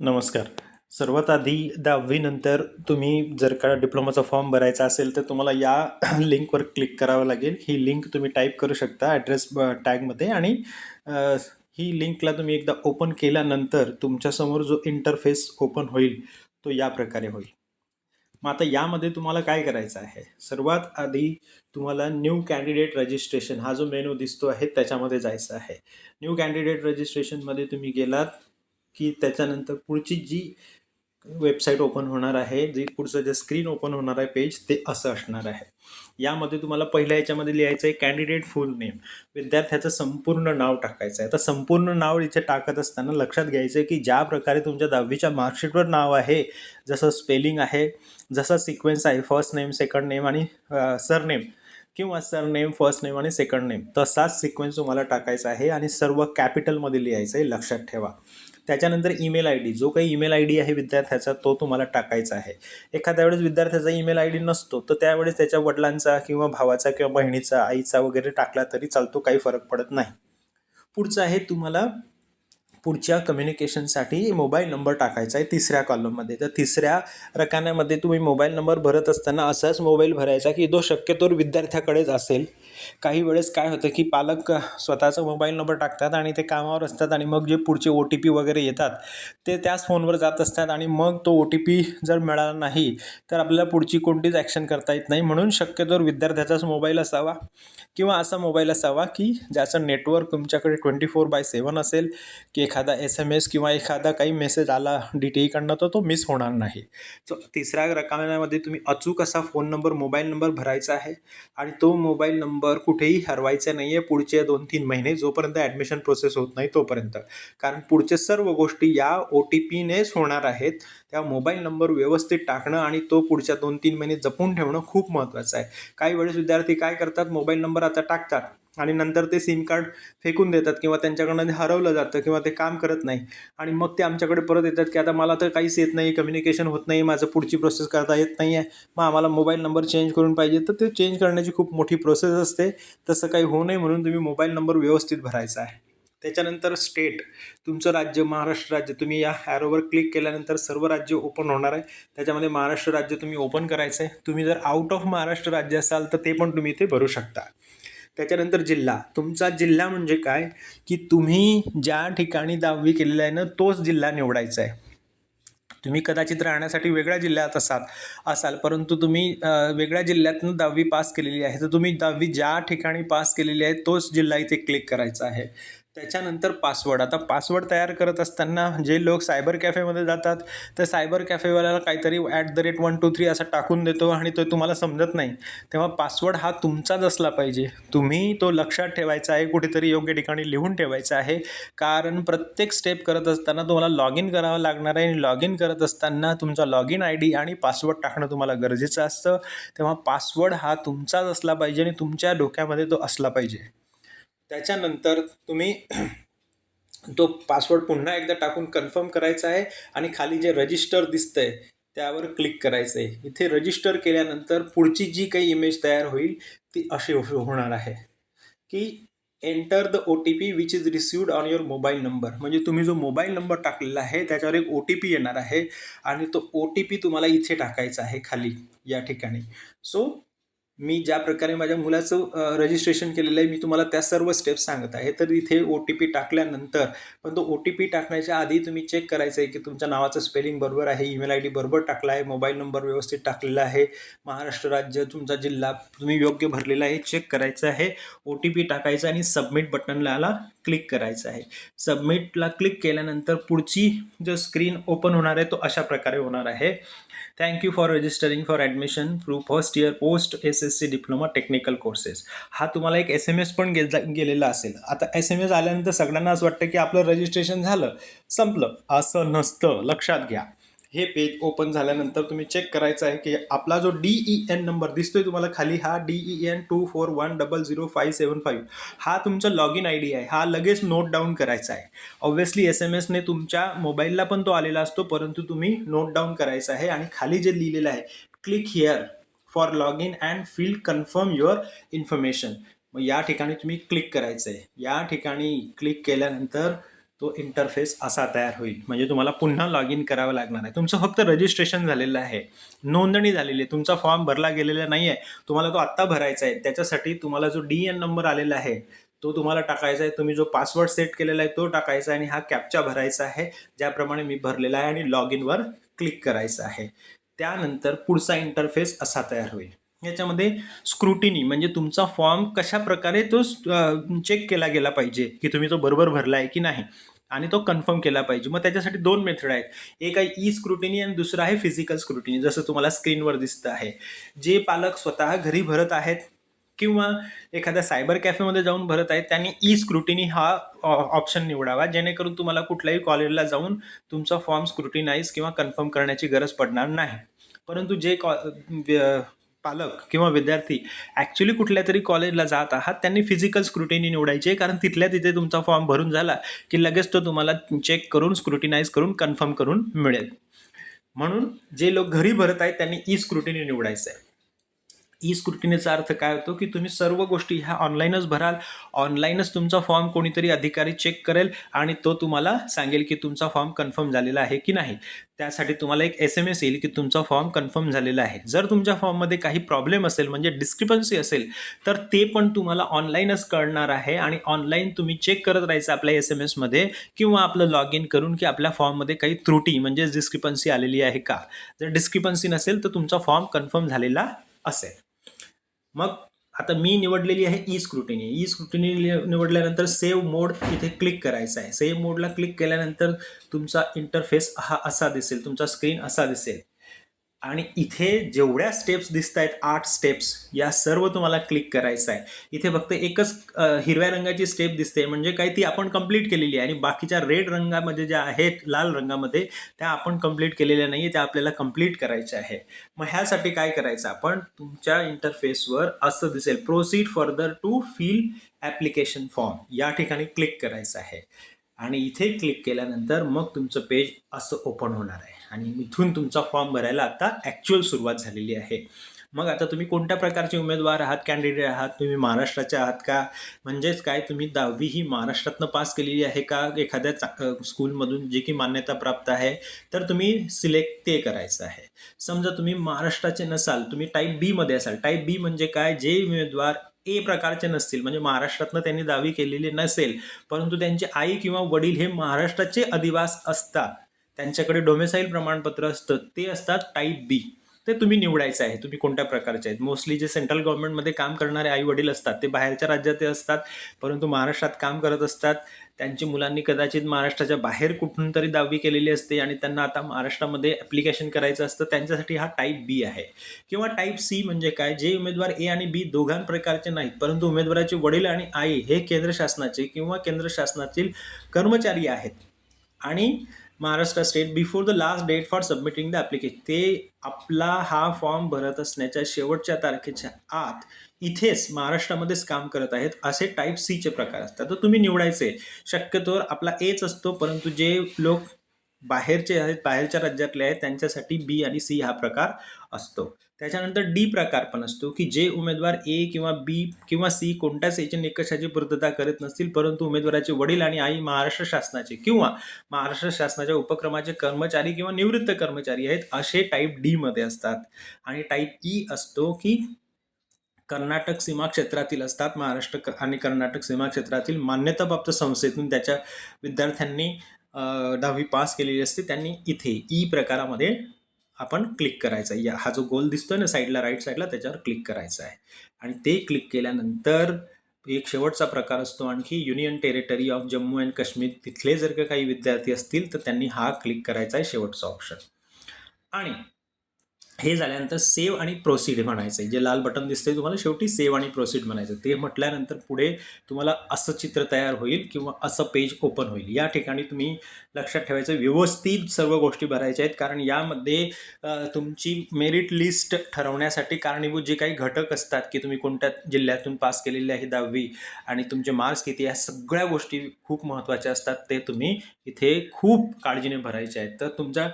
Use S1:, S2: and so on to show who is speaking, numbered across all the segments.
S1: नमस्कार. सर्वात आधी दहावीनंतर तुम्ही जर का डिप्लोमाचा फॉर्म भरायचा असेल तर तुम्हाला या लिंकवर क्लिक करावं लागेल. ही लिंक तुम्ही टाईप करू शकता ॲड्रेस ब टॅगमध्ये आणि ही लिंकला तुम्ही एकदा ओपन केल्यानंतर तुमच्यासमोर जो इंटरफेस ओपन होईल तो या प्रकारे होईल. मग आता यामध्ये तुम्हाला काय करायचं आहे? सर्वात आधी तुम्हाला न्यू कॅन्डिडेट रजिस्ट्रेशन हा जो मेनू दिसतो आहे त्याच्यामध्ये जायचं आहे. न्यू कॅन्डिडेट रजिस्ट्रेशनमध्ये तुम्ही गेलात की त्याच्यानंतर पुढची जी वेबसाईट ओपन होणार आहे जी पुढचं जे स्क्रीन ओपन होणार आहे पेज ते असं असणार आहे. यामध्ये तुम्हाला पहिल्या याच्यामध्ये लिहायचं आहे कॅन्डिडेट फुल नेम विद्यार्थ्याचं संपूर्ण नाव टाकायचं आहे. तर संपूर्ण नाव इथे टाकत असताना लक्षात घ्यायचं आहे की ज्या प्रकारे तुमच्या दहावीच्या मार्कशीटवर नाव आहे जसं स्पेलिंग आहे जसा सिक्वेन्स आहे फर्स्ट नेम सेकंड नेम आणि सरनेम किंवा सरनेम फर्स्ट नेम आणि सेकंड नेम तसाच सिक्वेन्स तुम्हाला टाकायचा आहे आणि सर्व कॅपिटलमध्ये लिहायचं आहे. लक्षात ठेवा. त्याच्यानंतर ईमेल आय डी जो काही ईमेल आय डी आहे विद्यार्थ्याचा तो तुम्हाला टाकायचा आहे. एखाद्या वेळेस विद्यार्थ्याचा ईमेल आय डी नसतो तर त्यावेळेस त्याच्या वडिलांचा किंवा भावाचा किंवा बहिणीचा आईचा वगैरे टाकला तरी चालतो काही फरक पडत नाही. पुढचं आहे तुम्हाला पुढच्या कम्युनिकेशनसाठी मोबाईल नंबर टाकायचा आहे तिसऱ्या कॉलममध्ये तर तिसऱ्या रकान्यामध्ये तुम्ही मोबाईल नंबर भरत असताना असाच मोबाईल भरायचा की जो शक्यतोवर विद्यार्थ्याकडेच असेल. काही वेळेस काय होतं की पालक स्वतःचा मोबाईल नंबर टाकतात आणि ते कामावर असतात आणि मग जे पुढचे ओ टी पी वगैरे येतात ते त्याच फोनवर जात असतात आणि मग तो ओ टी पी जर मिळाला नाही तर आपल्याला पुढची कोणतीच ॲक्शन करता येत नाही. म्हणून शक्यतोवर विद्यार्थ्याचाच मोबाईल असावा किंवा असा मोबाईल असावा की ज्याचं नेटवर्क तुमच्याकडे ट्वेंटी फोर बाय सेवन असेल की एखादा एस एम एस किंवा एखादा काही मेसेज आला डी टी ईकडनं तर तो मिस होणार नाही. सो तिसऱ्या रकान्यामध्ये तुम्ही अचूक असा फोन नंबर मोबाईल नंबर भरायचा आहे आणि तो मोबाईल नंबर कुठेही हरवायचा नाही आहे पुढचे दोन तीन महिने जोपर्यंत ॲडमिशन प्रोसेस होत नाही तोपर्यंत. कारण पुढचे सर्व गोष्टी या ओ टी पीनेच होणार आहेत. त्या मोबाईल नंबर व्यवस्थित टाकणं आणि तो पुढच्या दोन तीन महिने जपून ठेवणं खूप महत्त्वाचं आहे. काही वेळेस विद्यार्थी काय करतात? मोबाईल नंबर आता टाकतात. आणि नंतर ते सिम कार्ड फेकून देतात किंवा त्यांच्याकडनं ते हरवलं जातं किंवा ते काम करत नाही. आणि मग ते आमच्याकडे परत येतात की आता मला तर काहीच येत नाही कम्युनिकेशन होत नाही माझं पुढची प्रोसेस करता येत नाही आहे मग आम्हाला मोबाईल नंबर चेंज करून पाहिजे. तर ते चेंज करण्याची खूप मोठी प्रोसेस असते. तसं काही होऊ नये म्हणून तुम्ही मोबाईल नंबर व्यवस्थित भरायचा आहे. त्याच्यानंतर स्टेट तुमचं राज्य महाराष्ट्र राज्य. तुम्ही या ॲरोवर क्लिक केल्यानंतर सर्व राज्य ओपन होणार आहे. त्याच्यामध्ये महाराष्ट्र राज्य तुम्ही ओपन करायचं आहे तुम्ही जर आउट ऑफ महाराष्ट्र राज्य असाल तर ते पण तुम्ही इथे भरू शकता. त्याच्यानंतर जिल्हा. तुमचा जिल्हा म्हणजे काय? की तुम्ही ज्या ठिकाणी दहावी केलेलं आहे ना तोच जिल्हा निवडायचा आहे. तुम्ही कदाचित राहण्यासाठी वेगळ्या जिल्ह्यात असाल असाल परंतु तुम्ही वेगळ्या जिल्ह्यातनं दहावी पास केलेली आहे. तर तुम्ही दहावी ज्या ठिकाणी पास केलेली आहे तोच जिल्हा इथे क्लिक करायचा आहे. त्याच्यानंतर पासवर्ड आता पासवर्ड तयार करत असताना जे लोक सायबर कॅफेमध्ये जातात तर सायबर कॅफेवाल्याला काहीतरी at the rate one two three असं टाकून देतो आणि तो तुम्हाला समजत नाही. तेव्हा पासवर्ड हा तुमचाच असला पाहिजे. तुम्ही तो लक्षात ठेवायचा आहे कुठेतरी योग्य ठिकाणी लिहून ठेवायचा आहे. कारण प्रत्येक स्टेप करत असताना तुम्हाला लॉग इन करावं लागणार आहे आणि लॉग इन करत असताना तुमचा लॉग इन आय डी आणि पासवर्ड टाकणं तुम्हाला गरजेचं असतं. तेव्हा पासवर्ड हा तुमचाच असला पाहिजे आणि तुमच्या डोक्यामध्ये तो असला पाहिजे. त्याच्यानंतर तुम्ही तो पासवर्ड पुन्हा एकदा टाकून कन्फर्म करायचा आहे आणि खाली जे रजिस्टर दिसतं आहे त्यावर क्लिक करायचं आहे. इथे रजिस्टर केल्यानंतर पुढची जी काही इमेज तयार होईल ती अशी हो-, होणार आहे की enter the O T P which is received on your mobile number म्हणजे तुम्ही जो मोबाईल नंबर टाकलेला आहे त्याच्यावर एक ओ टी पी येणार आहे आणि तो ओ टी पी तुम्हाला इथे टाकायचा आहे खाली या ठिकाणी. सो मी ज्या प्रकारे माझ्या मुलाचं रजिस्ट्रेशन केलेलं आहे मी तुम्हाला त्या सर्व स्टेप्स सांगत आहे. तर इथे ओ टी पी टाकल्यानंतर पण तो ओ टी पी टाकण्याच्या आधी तुम्ही चेक करायचं आहे की तुमच्या नावाचं स्पेलिंग बरोबर आहे ईमेल आय डी बरोबर टाकला आहे मोबाईल नंबर व्यवस्थित टाकलेला आहे महाराष्ट्र राज्य तुमचा जिल्हा तुम्ही योग्य भरलेला आहे चेक करायचं आहे ओ टी पी टाकायचं आणि सबमिट बटनला क्लिक करायचं आहे. सबमिटला क्लिक केल्यानंतर पुढची जो स्क्रीन ओपन होणार आहे तो अशा प्रकारे होणार आहे. Thank you for registering for admission through first year post S S C diploma technical courses हा तुम्हाला एक एस एम एस पण गेला गेलेला असेल. आता एस एम एस आल्यानंतर सगळ्यांना असं वाटतं की आपलं रजिस्ट्रेशन झालं संपलं. असं नसतं. लक्षात घ्या. हे पेज ओपन झाल्यानंतर तुम्ही चेक करायचं आहे की आपला जो डी ई एन नंबर दिसतोय तुम्हाला खाली हा D E N two four one double zero five seven five हा तुमचा लॉग इन आय डी आहे. हा लगेच नोट डाऊन करायचा आहे. ऑब्व्हियसली एस एम एसने तुमच्या मोबाईलला पण तो आलेला असतो परंतु तुम्ही नोट डाऊन करायचा आहे आणि खाली जे लिहिलेलं आहे click here for log in and fill confirm your information मग या ठिकाणी तुम्ही क्लिक करायचं आहे या ठिकाणी क्लिक केल्यानंतर तो इंटरफेस असा तयार होईल. म्हणजे तुम्हाला पुन्हा लॉग इन करावं लागणार आहे. तुमचं फक्त रजिस्ट्रेशन झालेलं आहे. नोंदणी झालेली आहे. तुमचा फॉर्म भरला गेलेला नाही आहे. तुम्हाला तो आत्ता भरायचा आहे. त्याच्यासाठी तुम्हाला जो डी एन नंबर आलेला आहे तो तुम्हाला टाकायचा आहे. तुम्ही जो पासवर्ड सेट केलेला आहे तो टाकायचा आहे आणि हा कॅप्चा भरायचा आहे. ज्याप्रमाणे मी भरलेला आहे आणि लॉग इनवर क्लिक करायचं आहे. त्यानंतर पुढचा इंटरफेस असा तयार होईल. याच्यामध्ये स्क्रुटिनी म्हणजे तुमचा फॉर्म कशा प्रकारे तो चेक केला गेला पाहिजे की तुम्ही तो बरोबर भरला आहे की नाही. आणि तो कन्फर्म केला पाहिजे. मग त्याच्यासाठी दोन मेथड आहेत. एक आहे ई स्क्रुटिनी आणि दुसरं आहे फिजिकल स्क्रुटिनी जसं तुम्हाला स्क्रीनवर दिसतं आहे. जे पालक स्वतः घरी भरत आहेत किंवा एखाद्या सायबर कॅफेमध्ये जाऊन भरत आहेत त्यांनी ई स्क्रुटिनी हा ऑप्शन निवडावा. जेणेकरून तुम्हाला कुठल्याही कॉलेजला जाऊन तुमचा फॉर्म स्क्रुटिनाईज किंवा कन्फर्म करण्याची गरज पडणार नाही. परंतु जे कॉ व्य- पालक किंवा विद्यार्थी ॲक्च्युली कुठल्या तरी कॉलेजला जात आहात त्यांनी फिजिकल स्क्रुटिनी निवडायची आहे. कारण तिथल्या तिथे तुमचा फॉर्म भरून झाला की लगेच तो तुम्हाला चेक करून स्क्रुटिनाइज करून कन्फर्म करून मिळेल. म्हणून जे लोक घरी भरत आहेत त्यांनी ई स्क्रुटिनी निवडायचं आहे ई स्क्रुटिनीचा अर्थ काय होतो की तुम्ही सर्व गोष्टी ह्या ऑनलाईनच भराल ऑनलाईनच तुमचा फॉर्म कोणीतरी अधिकारी चेक करेल आणि तो तुम्हाला सांगेल की तुमचा फॉर्म कन्फर्म झालेला आहे की नाही. त्यासाठी तुम्हाला एक एस एम एस येईल की तुमचा फॉर्म कन्फर्म झालेला आहे. जर तुमच्या फॉर्ममध्ये काही प्रॉब्लेम असेल म्हणजे डिस्क्रिपन्सी असेल तर ते पण तुम्हाला ऑनलाईनच कळणार आहे आणि ऑनलाईन तुम्ही चेक करत राहायचं आपल्या एस एम एसमध्ये किंवा आपलं लॉग इन करून की आपल्या फॉर्ममध्ये काही त्रुटी म्हणजे डिस्क्रिपन्सी आलेली आहे का. जर डिस्क्रिपन्सी नसेल तर तुमचा फॉर्म कन्फर्म झालेला असेल. मग आता मी निवडलेली आहे ई स्क्रुटिनी. ई स्क्रुटिनी निवडल्यानंतर सेव्ह मोड इथे क्लिक करायचा आहे. सेव्ह मोडला क्लिक केल्यानंतर तुमचा इंटरफेस हा असा दिसेल तुमचा स्क्रीन असा दिसेल. आणि इथे जेवढ्या स्टेप्स दिसत आहेत आठ स्टेप्स या सर्व तुम्हाला क्लिक करायचं आहे. इथे फक्त एकच हिरव्या रंगाची स्टेप दिसते म्हणजे काय ती आपण कंप्लीट केलेली आहे आणि बाकीच्या रेड रंगामध्ये ज्या आहेत लाल रंगामध्ये त्या आपण कंप्लीट केलेल्या नाही त्या आपल्याला कंप्लीट करायच्या आहे मग ह्यासाठी काय करायचं आपण? तुमच्या इंटरफेसवर असं दिसेल. Proceed further to fill application form या ठिकाणी क्लिक करायचं आहे. आणि इथे क्लिक केल्यानंतर मग तुमचं पेज असं ओपन होणार आहे. आणि इथून तुमचा फॉर्म भरायला आता ॲक्च्युअल सुरुवात झालेली आहे. मग आता तुम्ही कोणत्या प्रकारचे उमेदवार आहात कॅन्डिडेट आहात तुम्ही महाराष्ट्राचे आहात का? म्हणजेच काय तुम्ही दहावी ही महाराष्ट्रातनं पास केलेली आहे का? एखाद्या चा- स्कूलमधून जे की मान्यता प्राप्त आहे तर तुम्ही सिलेक्ट ते करायचं आहे. समजा तुम्ही महाराष्ट्राचे नसाल तुम्ही टाईप बीमध्ये असाल. टाईप बी म्हणजे काय? जे उमेदवार ए प्रकारचे नसतील म्हणजे महाराष्ट्रातनं त्यांनी दहावी केलेली नसेल परंतु त्यांचे आई किंवा वडील हे महाराष्ट्राचे अधिवास असतात. त्यांच्याकडे डोमेसाईल प्रमाणपत्र असतं ते असतात टाईप बी ते तुम्ही निवडायचं आहे तुम्ही कोणत्या प्रकारचे आहेत. मोस्टली जे सेंट्रल गव्हर्नमेंटमध्ये काम करणारे आई वडील असतात ते बाहेरच्या राज्यात ते असतात परंतु महाराष्ट्रात काम करत असतात. त्यांची मुलांनी कदाचित महाराष्ट्राच्या बाहेर कुठून तरी दहावी केलेली असते आणि त्यांना आता महाराष्ट्रामध्ये ॲप्लिकेशन करायचं असतं त्यांच्यासाठी हा टाईप बी आहे. किंवा टाईप सी म्हणजे काय? जे उमेदवार ए आणि बी दोघां प्रकारचे नाहीत परंतु उमेदवाराचे वडील आणि आई हे केंद्र शासनाचे किंवा केंद्र शासनातील कर्मचारी आहेत. आणि Maharashtra state before the last date for submitting the application ते आपला हा फॉर्म भरत असण्याच्या शेवटच्या तारखेच्या आत इथेच महाराष्ट्रामध्येच काम करत आहेत असे टाईप सीचे प्रकार असतात. तर तुम्ही निवडायचे. शक्यतोवर आपला एच असतो परंतु जे लोक बाहेरचे आहेत बाहेरच्या राज्यातले आहेत त्यांच्यासाठी बी आणि सी हा प्रकार असतो. त्याच्यानंतर डी प्रकार पण असतो की जे उमेदवार ए किंवा बी किंवा सी कोणत्याच याच्या निकषाची पूर्तता करत नसतील परंतु उमेदवाराचे वडील आणि आई महाराष्ट्र शासनाचे किंवा महाराष्ट्र शासनाच्या उपक्रमाचे कर्मचारी किंवा निवृत्त कर्मचारी आहेत असे टाईप डीमध्ये असतात. आणि टाईप ई e असतो की कर्नाटक सीमा क्षेत्रातील असतात महाराष्ट्र आणि कर्नाटक सीमा क्षेत्रातील मान्यताप्राप्त संस्थेतून त्याच्या विद्यार्थ्यांनी दहावी पास केलेली असते. त्यांनी इथे ई प्रकारामध्ये आपण क्लिक करायचा या हा जो गोल दिसतोय ना साईडला राईट साईडला त्याच्यावर क्लिक करायचा आहे. आणि ते क्लिक केल्यानंतर एक शेवटचा प्रकार असतो आणखी union territory of Jammu and Kashmir तिथले जर का काही विद्यार्थी असतील तर त्यांनी हा क्लिक करायचा आहे शेवटचा ऑप्शन आणि हे झाल्यानंतर सेव्ह आणि प्रोसीड म्हणायचं आहे. जे लाल बटन दिसतंय तुम्हाला शेवटी सेव्ह आणि प्रोसीड म्हणायचं ते म्हटल्यानंतर पुढे तुम्हाला असं चित्र तयार होईल किंवा असं पेज ओपन होईल. या ठिकाणी तुम्ही लक्षात ठेवायचं व्यवस्थित सर्व गोष्टी भरायच्या आहेत. कारण यामध्ये तुमची मेरिट लिस्ट ठरवण्यासाठी कारणीभूत जे काही घटक असतात की तुम्ही कोणत्या जिल्ह्यातून पास केलेले आहे दहावी आणि तुमचे मार्क्स किती या सगळ्या गोष्टी खूप महत्त्वाच्या असतात. ते तुम्ही इथे खूप काळजीने भरायचे आहेत. तर तुमच्या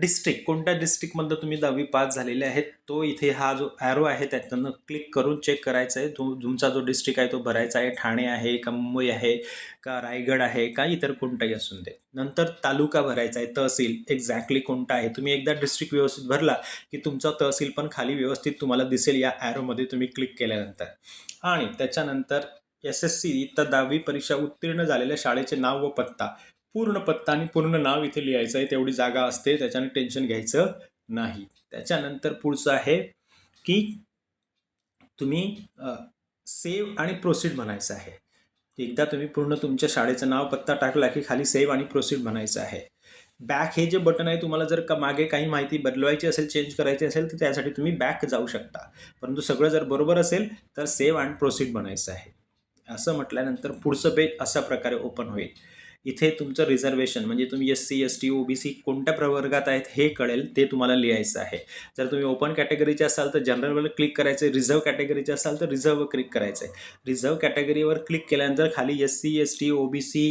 S1: डिस्ट्रिक्ट कोणत्या डिस्ट्रिक्टमधलं तुम्ही दहावी पास झालेले आहेत तो इथे हा जो ॲरो आहे त्यातनं क्लिक करून चेक करायचा आहे. तो तुमचा जो डिस्ट्रिक्ट आहे तो भरायचा आहे. ठाणे आहे का मुंबई आहे का रायगड आहे का इतर कोणताही असून दे. नंतर तालुका भरायचा आहे तहसील एक्झॅक्टली कोणता आहे. तुम्ही एकदा डिस्ट्रिक्ट व्यवस्थित भरला की तुमचा तहसील पण खाली व्यवस्थित तुम्हाला दिसेल या ॲरोमध्ये तुम्ही क्लिक केल्यानंतर. आणि त्याच्यानंतर एस एस सी इथं दहावी परीक्षा उत्तीर्ण झालेल्या शाळेचे नाव व पत्ता. पूर्ण पत्ता आणि पूर्ण नाव इथे लिहायचं आहे. तेवढी जागा असते. त्याच्याने टेन्शन घ्यायचं नाही. त्याच्यानंतर पुढचं आहे की तुम्ही सेव्ह आणि प्रोसीड म्हणायचं आहे. एकदा तुम्ही पूर्ण तुमच्या शाळेचं नाव पत्ता टाकला की खाली सेव्ह आणि प्रोसीड म्हणायचं आहे. बॅक हे जे बटन आहे तुम्हाला जर का मागे काही माहिती बदलवायची असेल चेंज करायची असेल तर त्यासाठी तुम्ही बॅक जाऊ शकता. परंतु सगळं जर बरोबर असेल तर सेव्ह अँड प्रोसीड म्हणायचं आहे. असं म्हटल्यानंतर पुढचं पेज अशा प्रकारे ओपन होईल. इथे तुमचं रिझर्वेशन म्हणजे तुम्ही S C S T O B C कोणत्या प्रवर्गात आहेत हे कळेल ते तुम्हाला लिहायचं आहे. जर तुम्ही ओपन कॅटेगरीचे असाल तर जनरलवर क्लिक करायचं आहे रिझर्व कॅटेगरीचे असाल तर रिझर्ववर क्लिक करायचं आहे रिझर्व कॅटेगरीवर क्लिक केल्यानंतर खाली S C S T O B C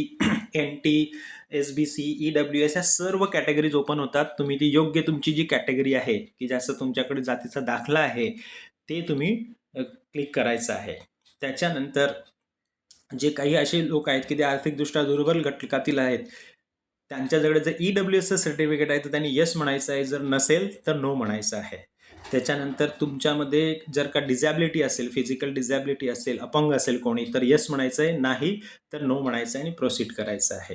S1: N T S B C E W S या सर्व कॅटेगरीज ओपन होतात. तुम्ही ती योग्य तुमची जी कॅटेगरी आहे की जास्त तुमच्याकडे जातीचा दाखला आहे ते तुम्ही क्लिक करायचं आहे. त्याच्यानंतर जे काही असे लोक आहेत की ते आर्थिकदृष्ट्या दुर्बल घटकातील आहेत त्यांच्याजवळ जर ई डब्ल्यू एसचं सर्टिफिकेट आहे तर त्यांनी यस म्हणायचं आहे. जर नसेल तर नो म्हणायचं आहे. त्याच्यानंतर तुमच्यामध्ये जर का डिझॅबिलिटी असेल फिजिकल डिझॅबिलिटी असेल अपंग असेल कोणी तर यस म्हणायचं आहे. नाही तर नो म्हणायचं आहे आणि प्रोसीड करायचं आहे.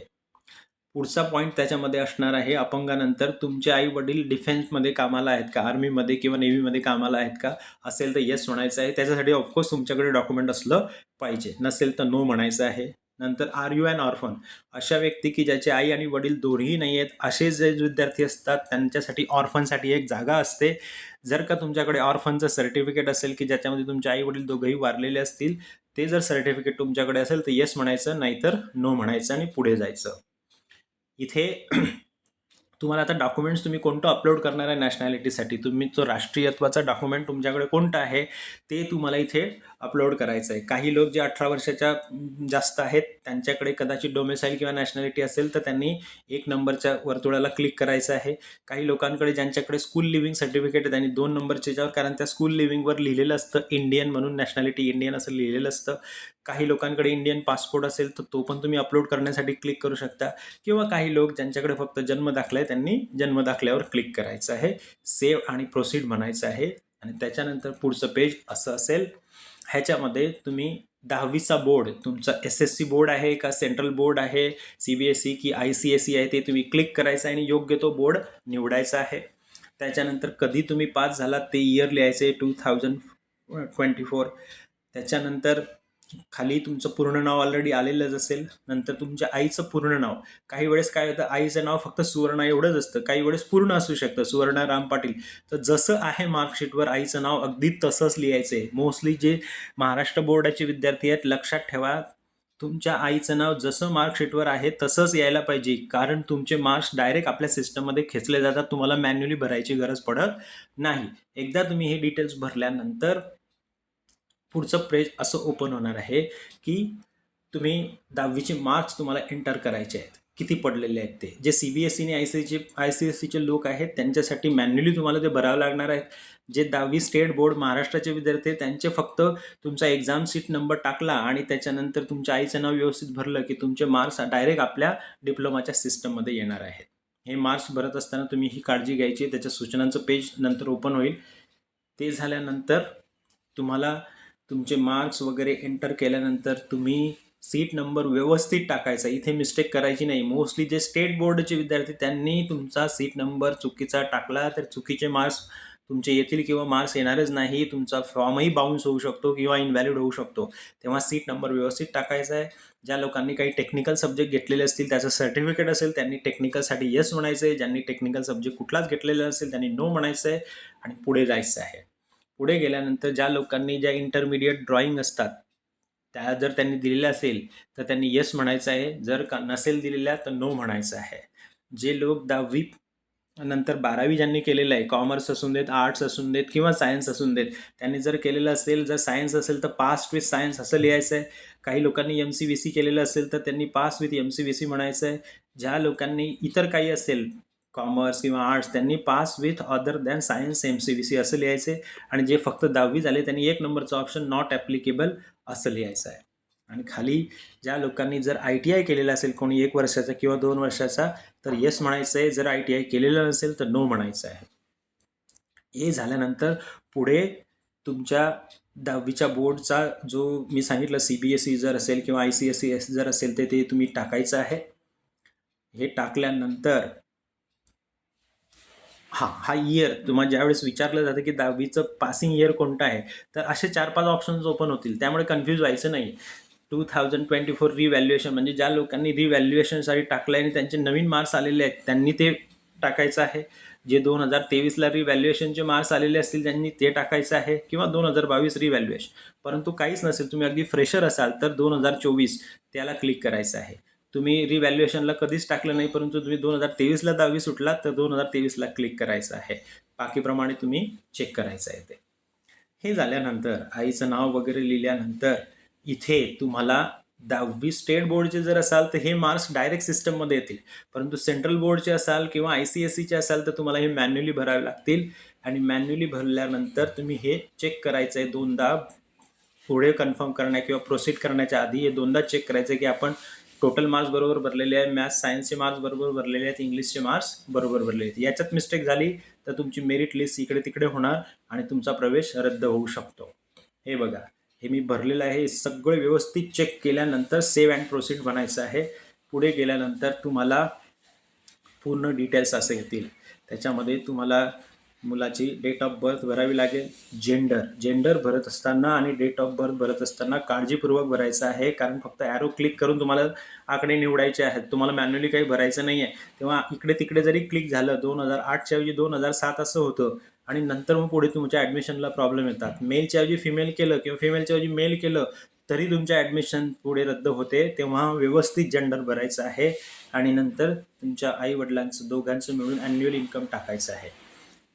S1: पुढचा पॉईंट त्याच्यामध्ये असणार आहे. अपंगानंतर तुमचे आई वडील डिफेन्समध्ये कामाला आहेत का? आर्मीमध्ये किंवा नेव्हीमध्ये कामाला आहेत का? असेल तर येस म्हणायचं आहे. त्याच्यासाठी ऑफकोर्स तुमच्याकडे डॉक्युमेंट असलं पाहिजे. नसेल तर नो म्हणायचं आहे. नंतर आर यू अँड ऑर्फन अशा व्यक्ती की ज्याचे आई आणि वडील दोन्ही नाही आहेत असे जे विद्यार्थी असतात त्यांच्यासाठी ऑर्फनसाठी एक जागा असते. जर का तुमच्याकडे ऑर्फनचं सर्टिफिकेट असेल की ज्याच्यामध्ये तुमचे आई वडील दोघंही वारलेले असतील ते जर सर्टिफिकेट तुमच्याकडे असेल तर येस म्हणायचं नाहीतर नो म्हणायचं आणि पुढे जायचं. इथे तुम्हाला आता डॉक्युमेंट्स तुम्ही कोणतं अपलोड करणार आहे नॅशनॅलिटीसाठी तुम्ही जो राष्ट्रीयत्वाचा डॉक्युमेंट तुमच्याकडे कोणतं आहे ते तुम्हाला इथे अपलोड करायचं आहे काही लोक जे अठरा वर्षाच्या जास्त आहेत त्यांच्याकडे कदाचित डोमेसाईल किंवा नॅशनॅलिटी असेल तर त्यांनी एक नंबरच्या वर्तुळाला क्लिक करायचं आहे. काही लोकांकडे ज्यांच्याकडे स्कूल लिव्हिंग सर्टिफिकेट आहे त्यांनी दोन नंबरच्या याच्यावर कारण त्या स्कूल लिव्हिंगवर लिहिलेलं असतं इंडियन म्हणून नॅशनॅलिटी इंडियन असं लिहिलेलं असतं. काही लोकांकडे इंडियन पासपोर्ट असेल तर तो पण तुम्ही अपलोड करण्यासाठी क्लिक करू शकता. किंवा काही लोक ज्यांच्याकडे फक्त जन्म दाखला आहे त्यांनी जन्म दाखल्यावर क्लिक करायचं आहे. सेव्ह आणि प्रोसीड म्हणायचं आहे. आणि त्याच्यानंतर पुढचं पेज असं असेल. ह्याच्यामध्ये तुम्ही दहावीचा बोर्ड तुमचा एस एस सी बोर्ड आहे का सेंट्रल बोर्ड आहे सी बी एस सी की आय सी एस सी आहे ते तुम्ही क्लिक करायचं आहे आणि योग्य तो बोर्ड निवडायचा आहे. त्याच्यानंतर कधी तुम्ही पास झालात ते इयर लिहायचे टू थाउजंड ट्वेंटी फोर त्याच्यानंतर खाली तुमचं पूर्ण नाव ऑलरेडी आलेलंच असेल नंतर तुमच्या आईचं पूर्ण नाव. काही वेळेस काय होतं आईचं नाव फक्त सुवर्णा एवढंच असतं. काही वेळेस पूर्ण असू शकतं सुवर्णा राम पाटील. तर जसं आहे मार्कशीटवर आईचं नाव अगदी तसंच लिहायचं आहे मोस्टली जे महाराष्ट्र बोर्डाचे विद्यार्थी आहेत लक्षात ठेवा तुमच्या आईचं नाव जसं मार्कशीटवर आहे तसंच यायला पाहिजे. कारण तुमचे मार्क्स डायरेक्ट आपल्या सिस्टममध्ये खेचले जातात तुम्हाला मॅन्युअली भरायची गरज पडत नाही. एकदा तुम्ही हे डिटेल्स भरल्यानंतर पुढचं पेज असं ओपन होणार आहे की तुम्ही दहावीचे मार्क्स तुम्हाला एंटर करायचे आहेत. किती पडलेले आहेत ते? जे सी बी एस सीने आय सी एसचे आय सी एस सीचे लोक आहेत त्यांच्यासाठी मॅन्युअली तुम्हाला ते भरावं लागणार आहेत. जे दहावी स्टेट बोर्ड महाराष्ट्राचे विद्यार्थी त्यांचे फक्त तुमचा एक्झाम सीट नंबर टाकला आणि त्याच्यानंतर तुमच्या आईचं नाव व्यवस्थित भरलं की तुमचे मार्क्स डायरेक्ट आपल्या डिप्लोमाच्या सिस्टममध्ये येणार आहेत. हे मार्क्स भरत असताना तुम्ही ही काळजी घ्यायची त्याच्या सूचनांचं पेज नंतर ओपन होईल. ते झाल्यानंतर तुम्हाला तुमचे मार्क्स वगैरे एंटर केल्यानंतर तुम्ही सीट नंबर व्यवस्थित टाकायचा. इथे मिस्टेक करायची नाही. मोस्टली जे स्टेट बोर्डचे विद्यार्थी त्यांनी तुमचा सीट नंबर चुकीचा टाकला तर चुकीचे मार्क्स तुमचे येतील किंवा मार्क्स येणारच नाही. तुमचा फॉर्मही बाउन्स होऊ शकतो किंवा इनव्हॅलिड होऊ शकतो. तेव्हा सीट नंबर व्यवस्थित टाकायचा आहे. ज्या लोकांनी काही टेक्निकल सब्जेक्ट घेतलेले असतील त्याचं सर्टिफिकेट असेल त्यांनी टेक्निकलसाठी येस म्हणायचं आहे ज्यांनी टेक्निकल सब्जेक्ट कुठलाच घेतलेला असेल त्यांनी नो म्हणायचं आहे आणि पुढे जायचं आहे पुढे गेल्यानंतर ज्या लोकांनी ज्या इंटरमिडिएट ड्रॉइंग असतात त्या जर त्यांनी दिलेल्या असेल तर त्यांनी येस म्हणायचं आहे. जर का नसेल दिलेल्या तर नो म्हणायचं आहे. जे लोक दहावी नंतर बारावी ज्यांनी केलेलं आहे कॉमर्स असून देत आर्ट्स असून देत किंवा सायन्स असून देत त्यांनी जर केलेलं असेल जर सायन्स असेल तर पास विथ सायन्स असं लिहायचं आहे काही लोकांनी एम सी बी सी केलेलं असेल तर त्यांनी pass with M C B C म्हणायचं आहे ज्या लोकांनी इतर काही असेल कॉमर्स किंवा आर्ट्स त्यांनी pass with other than science M C B C असं लिहायचे आणि जे फक्त दहावी झाले त्यांनी एक नंबरचं ऑप्शन नॉट ॲप्लिकेबल असं लिहायचं आहे. आणि खाली ज्या लोकांनी जर आय टी आय केलेलं असेल कोणी एक वर्षाचा किंवा दोन वर्षाचा तर येस म्हणायचं आहे. जर आय टी आय केलेलं नसेल तर नो म्हणायचं आहे. हे झाल्यानंतर पुढे तुमच्या दहावीच्या बोर्डचा जो मी सांगितलं सी बी एस ई जर असेल किंवा I C S C S जर असेल तर ते तुम्ही टाकायचं आहे. हे टाकल्यानंतर हां हा इयर तुम्हाला ज्यावेळेस विचारलं जातं की दहावीचं पासिंग इयर कोणतं आहे तर असे चार पाच ऑप्शन्स ओपन होतील. त्यामुळे कन्फ्यूज व्हायचं नाही. Two thousand twenty four revaluation म्हणजे ज्या लोकांनी रिव्हॅल्युएशनसाठी टाकलं आहे आणि त्यांचे नवीन मार्क्स आलेले आहेत त्यांनी ते टाकायचं आहे. जे दोन हजार तेवीसला रिव्हॅल्युएशनचे मार्क्स आलेले असतील त्यांनी ते टाकायचं आहे. किंवा दोन हजार बावीस रिव्हॅल्युएशन परंतु काहीच नसेल तुम्ही अगदी फ्रेशर असाल तर दोन हजार चोवीस त्याला क्लिक करायचं आहे. तुम्ही रिव्हॅल्युएशनला कधीच टाकलं नाही परंतु तुम्ही दोन हजार तेवीसला दहावी सुटला तर दोन हजार तेवीसला क्लिक करायचं आहे. बाकीप्रमाणे तुम्ही चेक करायचं आहे ते. हे झाल्यानंतर आईचं नाव वगैरे लिहिल्यानंतर इथे तुम्हाला दहावी स्टेट बोर्डचे जर असाल तर हे मार्क्स डायरेक्ट सिस्टममध्ये येतील. परंतु सेंट्रल बोर्डचे असाल किंवा आय सी एस सीचे असाल तर तुम्हाला हे मॅन्युअली भरावे लागतील. आणि मॅन्युअली भरल्यानंतर तुम्ही हे चेक करायचं आहे दोनदा. पुढे कन्फर्म करण्या किंवा प्रोसीड करण्याच्या आधी हे दोनदा चेक करायचं आहे की आपण टोटल मार्क्स बरोबर भरलेले आहे मॅथ्स सायन्सचे मार्क्स बरोबर भरलेले आहेत. इंग्लिशचे मार्क्स बरोबर भरलेले आहेत. याच्यात मिस्टेक झाली तर तुमची मेरिट लिस्ट इकडे तिकडे होणार आणि तुमचा प्रवेश रद्द होऊ शकतो. हे बघा. हे मी भरलेलं आहे. सगळं व्यवस्थित चेक केल्यानंतर सेव्ह अँड प्रोसीड बनायचं आहे. पुढे गेल्यानंतर तुम्हाला पूर्ण डिटेल्स असे येतील. त्याच्यामध्ये तुम्हाला मुलाची डेट ऑफ बर्थ भरावी लागेल. जेंडर जेंडर भरत असताना आणि डेट ऑफ बर्थ भरत असताना काळजीपूर्वक भरायचं आहे. कारण फक्त ॲरो क्लिक करून तुम्हाला आकडे निवडायचे आहेत. तुम्हाला मॅन्युअली काही भरायचं नाही आहे तेव्हा इकडे तिकडे जरी क्लिक झालं दोन हजार आठच्या ऐवजी दोन हजार सात असं होतं. आणि नंतर मग पुढे तुमच्या ॲडमिशनला प्रॉब्लेम येतात. मेलच्या ऐवजी फिमेल केलं किंवा फिमेलच्या ऐवजी मेल केलं तरी तुमच्या ॲडमिशन पुढे रद्द होते. तेव्हा व्यवस्थित जेंडर भरायचं आहे. आणि नंतर तुमच्या आईवडिलांचं दोघांचं मिळून ॲन्युअल इन्कम टाकायचं आहे.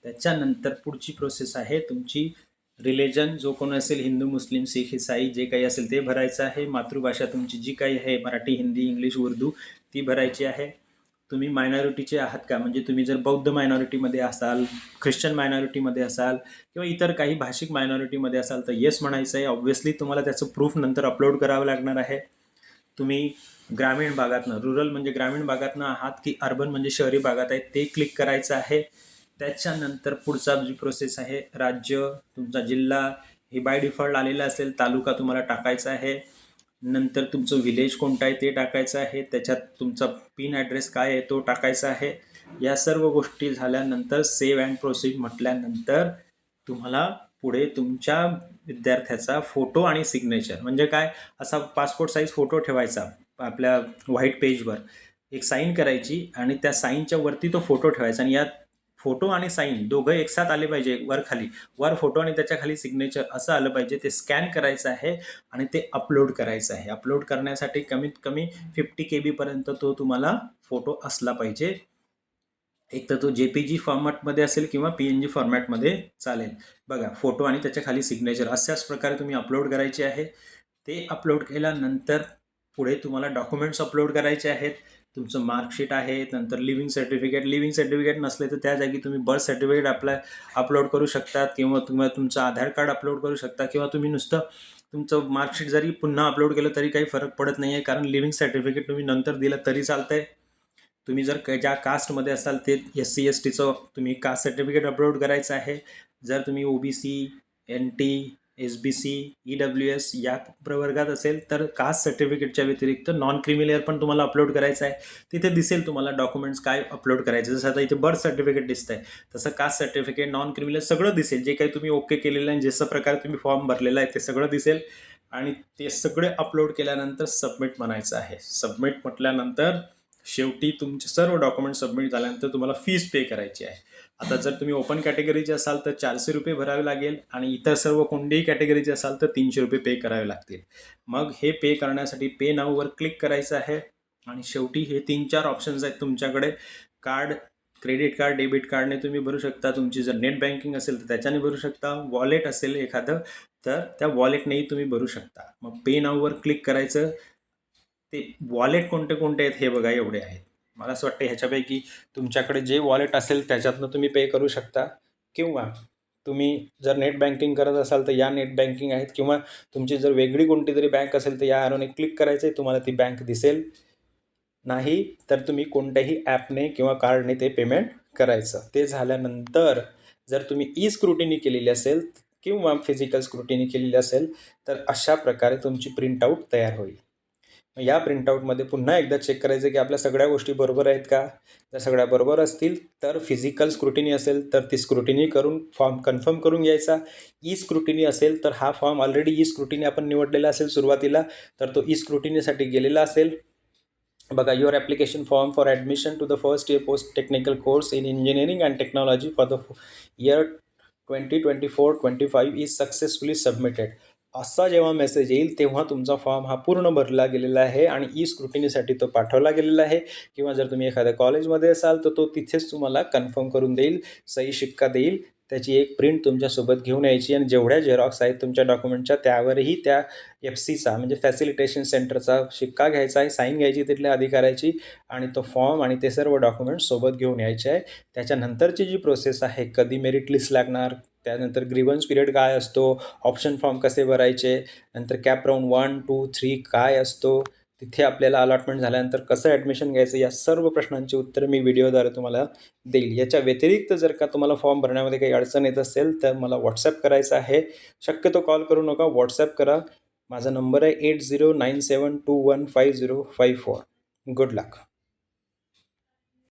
S1: त्याच्यानंतर पुढची प्रोसेस आहे तुमची रिलेजन जो कोण असेल हिंदू मुस्लिम सिख इसाई जे काही असेल ते भरायचं आहे. मातृभाषा तुमची जी काही आहे मराठी हिंदी इंग्लिश उर्दू ती भरायची आहे. तुम्ही मायनॉरिटीचे आहात का? म्हणजे तुम्ही जर बौद्ध मायनॉरिटीमध्ये असाल ख्रिश्चन मायनॉरिटीमध्ये असाल किंवा इतर काही भाषिक मायनॉरिटीमध्ये असाल तर येस म्हणायचं आहे. ऑब्व्हियसली तुम्हाला त्याचं प्रूफ नंतर अपलोड करावं लागणार आहे. तुम्ही ग्रामीण भागातनं रुरल म्हणजे ग्रामीण भागातनं आहात की अर्बन म्हणजे शहरी भागात आहे ते क्लिक करायचं आहे. त्याच्यानंतर पुढचा जी प्रोसेस आहे राज्य तुमचा जिल्हा हे बाय डिफॉल्ट आलेलं असेल तालुका तुम्हाला टाकायचा आहे. नंतर तुमचं विलेज कोणतं आहे ते टाकायचं आहे. त्याच्यात तुमचा पिन ॲड्रेस काय आहे तो टाकायचा आहे. या सर्व गोष्टी झाल्यानंतर सेव्ह अँड प्रोसीड म्हटल्यानंतर तुम्हाला पुढे तुमच्या विद्यार्थ्याचा फोटो आणि सिग्नेचर म्हणजे काय? असा पासपोर्ट साईज फोटो ठेवायचा आपल्या व्हाईट पेजवर एक साईन करायची आणि त्या साईनच्या वरती तो फोटो ठेवायचा आणि यात फोटो आणि साईन दोघं एकसाथ आले पाहिजे वर खाली. वर फोटो आणि त्याच्याखाली सिग्नेचर असं आलं पाहिजे ते स्कॅन करायचं आहे आणि ते अपलोड करायचं आहे. अपलोड करण्यासाठी कमीत कमी फिफ्टी के बीपर्यंत तो तुम्हाला फोटो असला पाहिजे. एक तर तो जे पी जी फॉर्मॅटमध्ये असेल किंवा पी एन जी फॉर्मॅटमध्ये चालेल. बघा फोटो आणि त्याच्याखाली सिग्नेचर अशाच प्रकारे तुम्ही अपलोड करायचे आहे. ते अपलोड केल्यानंतर पुढे तुम्हाला डॉक्युमेंट्स अपलोड करायचे आहेत. तुमचं मार्कशीट आहे नंतर लिव्हिंग सर्टिफिकेट लिव्हिंग सर्टिफिकेट नसले तर त्या जागी तुम्ही बर्थ सर्टिफिकेट अप्लाय अपलोड करू शकतात किंवा तुम्ही तुमचं आधार कार्ड अपलोड करू शकता किंवा तुम्ही नुसतं तुमचं मार्कशीट जरी पुन्हा अपलोड केलं तरी काही फरक पडत नाही आहे कारण लिव्हिंग सर्टिफिकेट तुम्ही नंतर दिलं तरी चालतं आहे तुम्ही जर ज्या कास्टमध्ये असाल ते एस सी एस टीचं तुम्ही कास्ट सर्टिफिकेट अपलोड करायचं आहे. जर तुम्ही O B C N T S B C E W S या प्रवर्गात असेल तर कास्ट सर्टिफिकेटच्या व्यतिरिक्त नॉन क्रिमिलेअर पण तुम्हाला अपलोड करायचं आहे. तिथे दिसेल तुम्हाला डॉक्युमेंट्स काय अपलोड करायचे. जसं आता इथे बर्थ सर्टिफिकेट दिसत आहे तसं कास्ट सर्टिफिकेट नॉन क्रिमिलेअर सगळं दिसेल. जे काही तुम्ही ओके केलेलं आहे जसं प्रकारे तुम्ही फॉर्म भरलेला आहे ते सगळं दिसेल. आणि ते सगळे अपलोड केल्यानंतर सबमिट म्हणायचं आहे. सबमिट म्हटल्यानंतर शेवटी तुमचे सर्व डॉक्युमेंट सबमिट झाल्यानंतर तुम्हाला फीज पे करायची आहे. आता जर तुम्ही ओपन कॅटेगरीचे असाल तर चारशे रुपये भरावे लागेल आणि इतर सर्व कोणत्याही कॅटेगरीचे असाल तर तीनशे रुपये पे करावे लागतील. मग हे पे करण्यासाठी पे नाववर क्लिक करायचं आहे आणि शेवटी हे तीन चार ऑप्शन्स आहेत तुमच्याकडे. कार्ड क्रेडिट कार्ड डेबिट कार्डने तुम्ही भरू शकता. तुमची जर नेट बँकिंग असेल तर त्याच्याने भरू शकता. वॉलेट असेल एखादं तर त्या वॉलेटनेही तुम्ही भरू शकता. मग पे नाववर क्लिक करायचं. ते वॉलेट कोणते कोणते आहेत हे बघा एवढे आहेत. मला असं वाटतं ह्याच्यापैकी तुमच्याकडे जे वॉलेट असेल त्याच्यातनं तुम्ही पे करू शकता. किंवा तुम्ही जर नेट बँकिंग करत असाल तर या नेट बँकिंग आहेत किंवा तुमची जर वेगळी कोणती तरी बँक असेल तर या ॲरोने क्लिक करायचं आहे तुम्हाला ती बँक दिसेल. नाही तर तुम्ही कोणत्याही ॲपने किंवा कार्डने ते पेमेंट करायचं. ते झाल्यानंतर जर तुम्ही ई स्क्रुटिनी केलेली असेल किंवा फिजिकल स्क्रुटिनी केलेली असेल तर अशा प्रकारे तुमची प्रिंटआउट तयार होईल. या प्रिंटआउटमध्ये पुन्हा एकदा चेक करायचं की आपल्या सगळ्या गोष्टी बरोबर आहेत का? जर सगळ्या बरोबर असतील तर फिजिकल स्क्रुटिनी असेल तर ती स्क्रुटिनी करून फॉर्म कन्फर्म करून घ्यायचा. ई स्क्रुटिनी असेल तर हा फॉर्म ऑलरेडी ई स्क्रुटिनी आपण निवडलेला असेल सुरुवातीला तर तो ई स्क्रुटिनीसाठी गेलेला असेल. बघा your application form for admission to the first year post technical course in engineering and technology for the year twenty twenty four twenty five is successfully submitted असा जेव्हा मेसेज येईल तेव्हा तुमचा फॉर्म हा पूर्ण भरला गेलेला आहे आणि ई स्क्रुटिनीसाठी तो पाठवला गेलेला आहे. किंवा जर तुम्ही एखाद्या कॉलेजमध्ये असाल तर तो तिथेच तुम्हाला कन्फर्म करून देईल सही शिक्का देईल. त्याची एक प्रिंट तुमच्यासोबत घेऊन यायची आणि जेवढ्या झेरॉक्स आहेत तुमच्या डॉक्युमेंटच्या त्यावरही त्या एफ सीचा म्हणजे फॅसिलिटेशन सेंटरचा शिक्का घ्यायचा आहे साईन घ्यायची तिथल्या अधिकाऱ्याची आणि तो फॉर्म आणि ते सर्व डॉक्युमेंट्स सोबत घेऊन यायचे आहे. त्याच्यानंतरची जी प्रोसेस आहे कधी मेरिट लिस्ट लागणार त्यानंतर ग्रीवन्स पिरियड काय असतो ऑप्शन फॉर्म कसे भरायचे नंतर CAP round one two three काय असतो तिथे आपल्याला अलॉटमेंट झाल्यानंतर कसं ॲडमिशन घ्यायचं या सर्व प्रश्नांची उत्तरं मी व्हिडिओद्वारे तुम्हाला देईल. याच्या व्यतिरिक्त जर का तुम्हाला फॉर्म भरण्यामध्ये काही अडचण येत असेल तर मला व्हॉट्सॲप करायचं आहे. शक्यतो कॉल करू नका व्हॉट्सॲप करा. माझा नंबर आहे eight zero nine seven two one five zero five four good luck